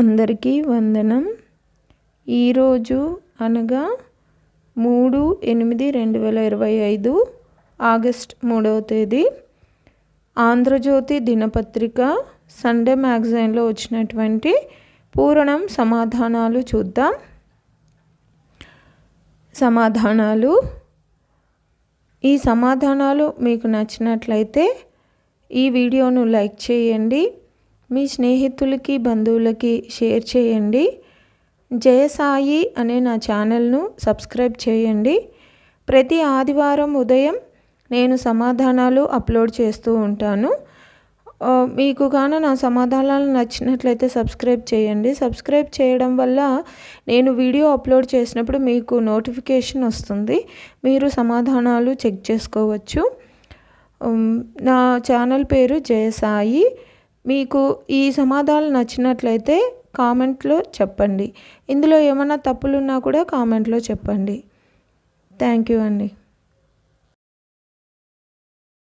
అందరికీ వందనం. ఈరోజు అనగా మూడు ఎనిమిది రెండు వేల ఇరవై ఐదు ఆగస్ట్ మూడవ తేదీ. ఆంధ్రజ్యోతి దినపత్రిక సండే మ్యాగజైన్లో వచ్చినటువంటి పూరణం సమాధానాలు చూద్దాం. సమాధానాలు. ఈ సమాధానాలు మీకు నచ్చినట్లయితే ఈ వీడియోను లైక్ చేయండి. మీ స్నేహితులకి బంధువులకి షేర్ చేయండి. జయసాయి అనే నా ఛానల్ను సబ్స్క్రైబ్ చేయండి. ప్రతి ఆదివారం ఉదయం నేను సమాధానాలు అప్లోడ్ చేస్తూ ఉంటాను. మీకు కానీ నా సమాధానాలు నచ్చినట్లయితే సబ్స్క్రైబ్ చేయండి. సబ్స్క్రైబ్ చేయడం వల్ల నేను వీడియో అప్లోడ్ చేసినప్పుడు మీకు నోటిఫికేషన్ వస్తుంది. మీరు సమాధానాలు చెక్ చేసుకోవచ్చు. నా ఛానల్ పేరు జయసాయి. మీకు ఈ సమాధానాలు నచ్చినట్లయితే కామెంట్లో చెప్పండి. ఇందులో ఏమైనా తప్పులున్నా కూడా కామెంట్లో చెప్పండి. థ్యాంక్ యూ అండి.